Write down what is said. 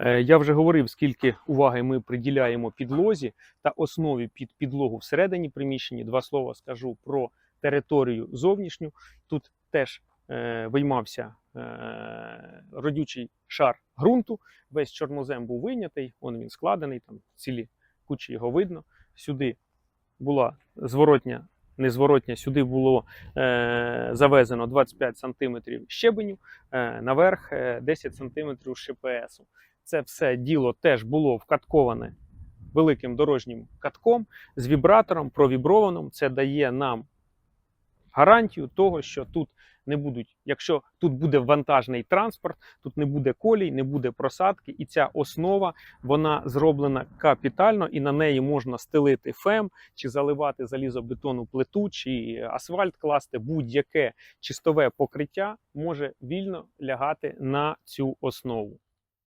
Е, Я вже говорив, скільки уваги ми приділяємо підлозі та основі під підлогу всередині приміщення. Два слова скажу про територію зовнішню. Тут теж е, виймався е, родючий шар ґрунту. Весь чорнозем був вийнятий, он він складений, там цілі кучі його видно. Сюди була зворотня, незворотня, сюди було е, завезено 25 см щебеню, е, наверх е, 10 см ШПСу. Це все діло теж було вкатковане великим дорожнім катком з вібратором, провіброваним. Це дає нам гарантію того, що тут не будуть, якщо тут буде вантажний транспорт, тут не буде колій, не буде просадки, і ця основа вона зроблена капітально, і на неї можна стелити фем чи заливати залізобетонну плиту, чи асфальт класти, будь-яке чистове покриття може вільно лягати на цю основу.